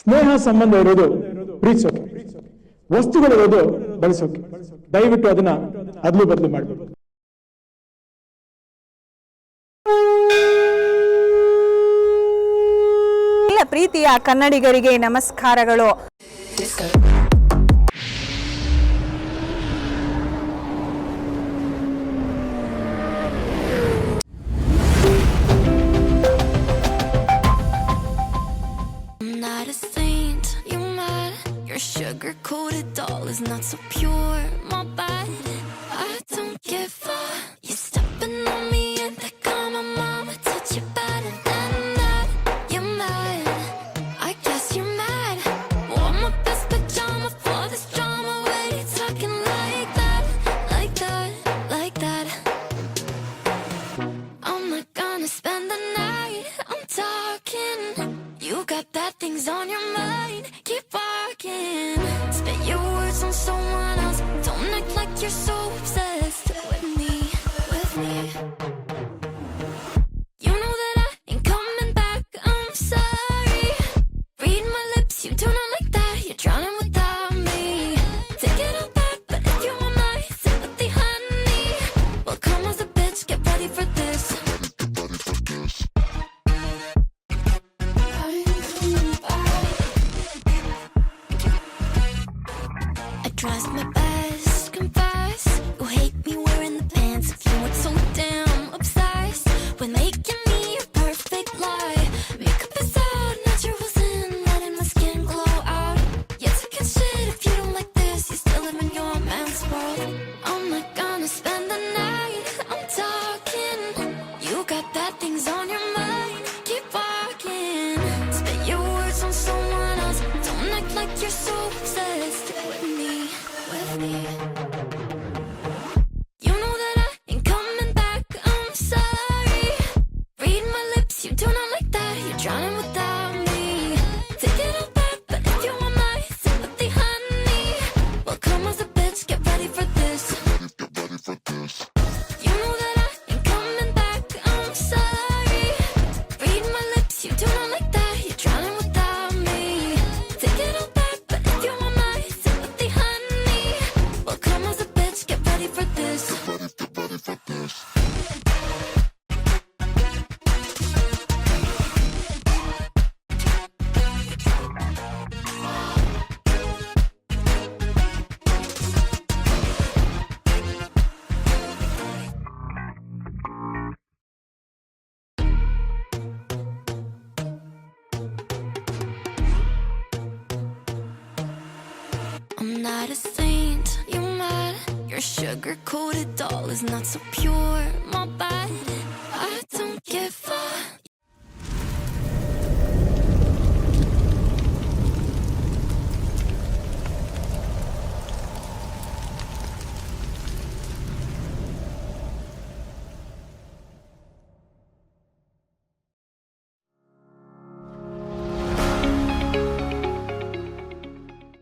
ಸ್ನೇಹ ಸಂಬಂಧ ಇರೋದು ಪ್ರೀತಿಸೋಕೆ. ವಸ್ತುಗಳಿರೋದು ಬಳಸೋಕೆ. ದಯವಿಟ್ಟು ಅದನ್ನ ಅದ್ಲು ಬದಲು ಮಾಡಬೇಕು. ಪ್ರೀತಿಯ ಕನ್ನಡಿಗರಿಗೆ ನಮಸ್ಕಾರಗಳು. was not so pure, my bad. I don't give a. You're stepping on me. You're so obsessed with me, with me. You know that I ain't coming back, I'm sorry. Read my lips, you do not like that, you're drowning without me. Take it all back, but if you want my sympathy, honey, well, come as a bitch, get ready for this. I dress my. not a saint, you are mad? Your sugar-coated doll is not so pure, my bad.